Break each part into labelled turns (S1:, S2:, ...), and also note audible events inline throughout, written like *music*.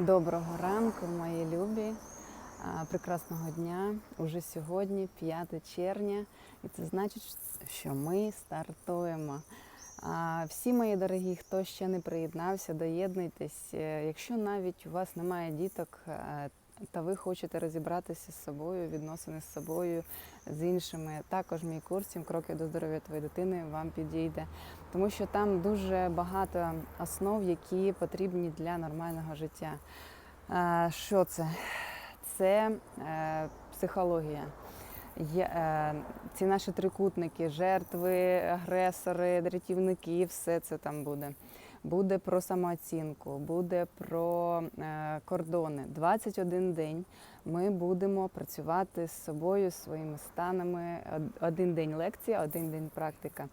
S1: Доброго ранку, мої любі. Прекрасного дня. Уже сьогодні, 5 червня, і це значить, що ми стартуємо. Всі мої дорогі, хто ще не приєднався, доєднуйтесь. Е, Якщо навіть у вас немає діток, е, та ви хочете розібратися з собою, відносини з собою, з іншими, також мій курс «Сім кроків до здоров'я твоєї дитини вам підійде, тому що там дуже багато основ, які потрібні для нормального життя. Е, Що це? Це е, психологія. Е, ці наші трикутники, жертви, агресори, дратівники, все це там буде. Буде про самооцінку, буде про е, кордони. 21 день ми будемо працювати з собою, своїми станами. Один день лекція, один день практика.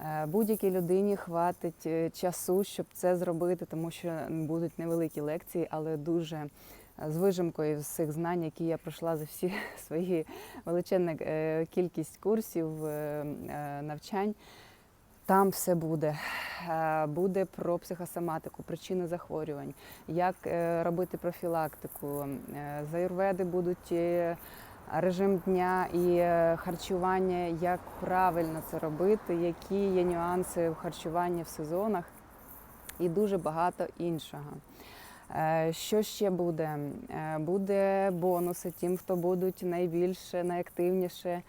S1: Е, Будь-якій людині хватить е, часу, щоб це зробити, тому що будуть невеликі лекції, але дуже з вижимкою з цих знань, які я пройшла за всі *laughs* свої величезна е, кількість курсів, навчань. Там все буде. Е, Буде про психосоматику, причини захворювань, як е, робити профілактику. Е, З аюрведи будуть режим дня і харчування, як правильно це робити, які є нюанси в харчуванні в сезонах і дуже багато іншого. Що ще буде? Буде бонуси тим, хто будуть найбільше, найактивніше.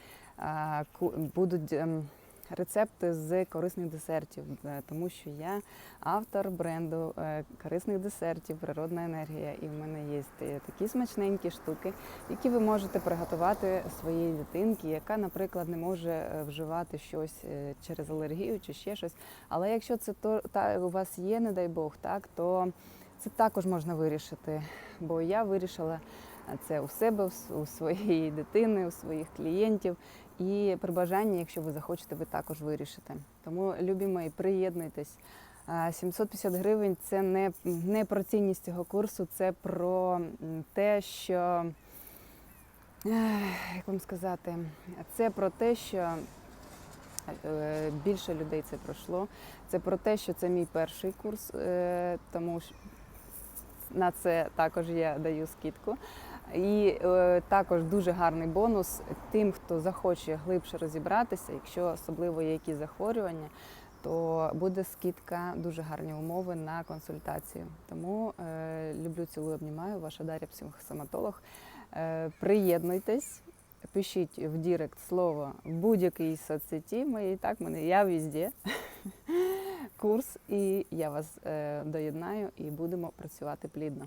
S1: Будуть ем, рецепти з корисних десертів, е, тому що я автор бренду е, корисних десертів, природна енергія. І в мене є такі смачненькі штуки, які ви можете приготувати своїй дитинці, яка, наприклад, не може е, вживати щось через алергію чи ще щось. Але якщо це то та у вас є, не дай Бог, так то це також можна вирішити. Бо я вирішила це у себе, у своєї дитини, у своїх клієнтів. І при бажанні, якщо ви захочете, ви також вирішите. Тому, любі мої, приєднуйтесь. 750 гривень це не, не про цінність цього курсу, це про те, що як вам сказати, це про те, що е, більше людей це пройшло. Це про те, що це мій перший курс, е, тому що на це також я даю скидку. І е, також дуже гарний бонус тим, хто захоче глибше розібратися, якщо особливо є якісь захворювання, то буде скидка, дуже гарні умови на консультацію. Тому е, люблю цілую, обнімаю, ваша Дар'я психосоматолог. Е, приєднуйтесь, пишіть в Дірект слово в будь-якій соцсеті моїй, так, мене я везде. *laughs* Курс, і я вас е, доєднаю і будемо працювати плідно.